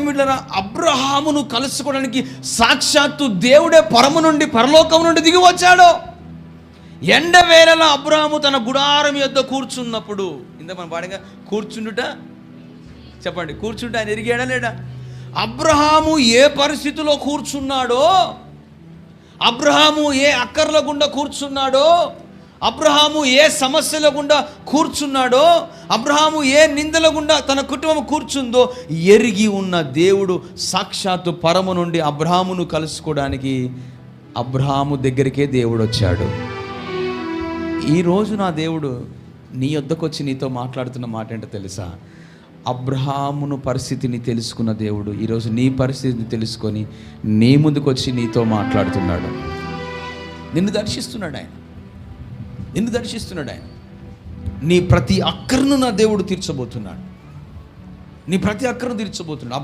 దేవుళ్ళరా అబ్రహామును కలుసుకోవడానికి సాక్షాత్తు దేవుడే పరము నుండి పరలోకం నుండి దిగి వచ్చాడు. ఎండ వేళల అబ్రహాము తన గుడారం యొద్ద కూర్చున్నప్పుడు ఇంత మనం పాడగా కూర్చుండుట? చెప్పండి కూర్చుంటే ఆయన ఎరిగాడా లేడా? అబ్రహాము ఏ పరిస్థితిలో కూర్చున్నాడో అబ్రహాము ఏ అక్కర్ల గుండా కూర్చున్నాడో అబ్రహాము ఏ సమస్యల గుండా కూర్చున్నాడో అబ్రహాము ఏ నిందల గుండా తన కుటుంబం కూర్చుందో ఎరిగి ఉన్న దేవుడు సాక్షాత్తు పరము నుండి అబ్రహామును కలుసుకోవడానికి అబ్రహాము దగ్గరికే దేవుడు వచ్చాడు ఈరోజు నా దేవుడు నీ వద్దకు వచ్చి నీతో మాట్లాడుతున్న మాట ఏంటో తెలుసా? అబ్రహామును పరిస్థితిని తెలుసుకున్న దేవుడు ఈరోజు నీ పరిస్థితిని తెలుసుకొని నీ ముందుకు వచ్చి నీతో మాట్లాడుతున్నాడు. నిన్ను దర్శిస్తున్నాడు ఆయన. నిన్ను దర్శిస్తున్నాడు ఆయన. నీ ప్రతి అక్కర్ను నా దేవుడు తీర్చబోతున్నాడు. నీ ప్రతి అక్కర్ను తీర్చబోతున్నాడు.